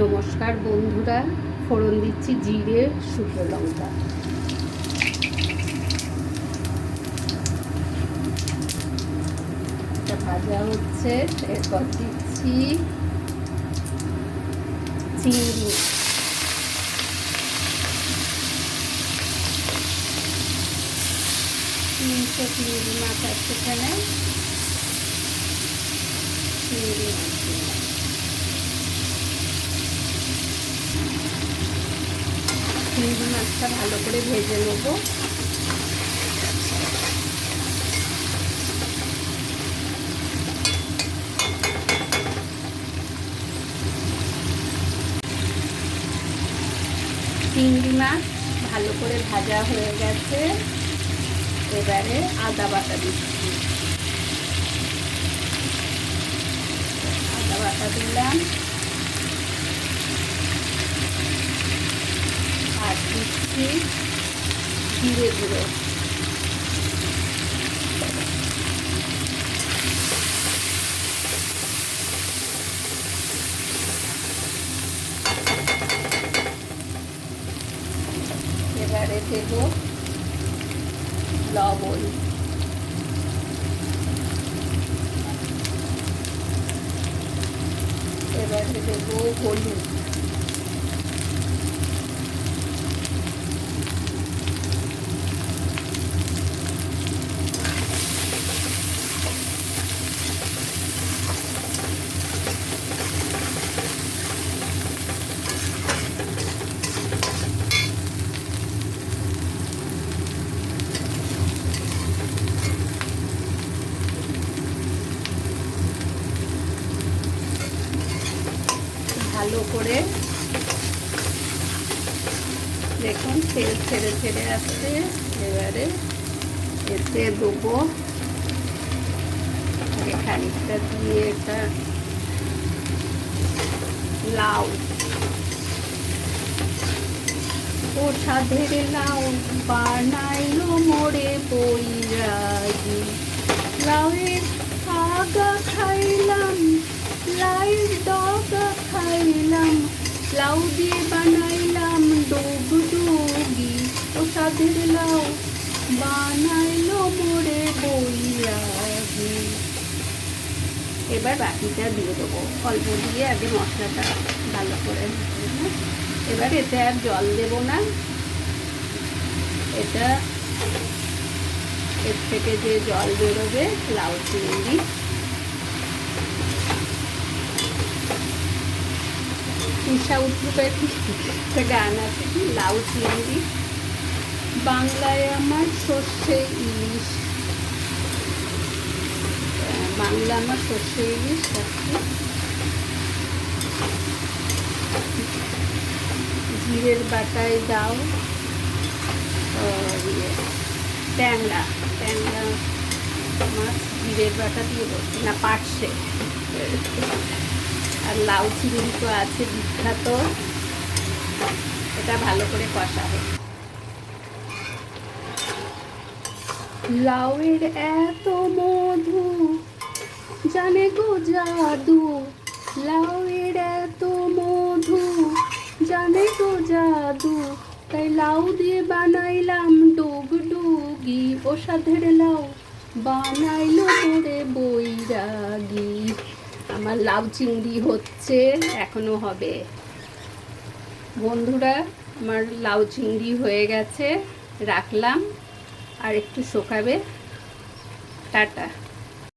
নমস্কার বন্ধুরা, ফোড়ন দিচ্ছি জিরে, শুকনো লঙ্কা। ভাজা হচ্ছে, এরপর দিচ্ছি চিংড়ি তিনশো চিংড়ি মাছ আছে এখানে। চিংড়ি মাছ চিংড়ি মাছটা ভালো করে ভেজে নেব। চিংড়ি মাছ ভালো করে ভাজা হয়ে গেছে। এবারে আদা বাটা দিচ্ছি। আদা বাটা দিলাম আর দিচ্ছি জিরে গুঁড়ো এবারে দেব লবণ। এবারে দেব হলুদ। ভালো করে দেখুন তেল ছেড়ে ছেড়ে আসছে। এবারে এতে দেবো খানিকটা দিয়ে এটা লাউ। ও সাধের লাউ বানাইলো মোড়ে বইরাগি লাউয়ের আগা খাইলাম খাইলাম লাউ দিয়ে বানাইলাম ডুব ডুবি। ও সাধের লাউ বানাইলো মোড়ে বইরাগি এবার বাকিটা দিয়ে দেবো। অল্প দিয়ে আগে মশলাটা ভালো করে। এবার এতে আর জল দেব না। এটা এর থেকে যে জল বেরোবে, লাউ চিংড়ি ঈশা উঠবে একটা গান আছে কি? লাউ চিংড়ি। বাংলায় আমার সর্ষে ইলিশ। বাংলা আমার সর্ষে ইলিশ জিরের বাটায় দাও। ইয়ে, ট্যাংরা। ট্যাংরা মাছ জিরের বাটা দিয়ে না পাটসে আর লাউ চিংড়ি তো আছে বিখ্যাত। এটা ভালো করে কষাবে। লাউয়ের এত মধু, জানে গো জাদু? লাউয়ের এত মধু, জানে গো জাদু? তাই লাউ দিয়ে বানাইলাম ডুগ ডুগি ও সাধের লাউ বানাইলো করে আমার লাউ চিংড়ি হচ্ছে, এখনও হবে। বন্ধুরা, আমার লাউ চিংড়ি হয়ে গেছে, রাখলাম, আর একটু শোকাবে। টাটা।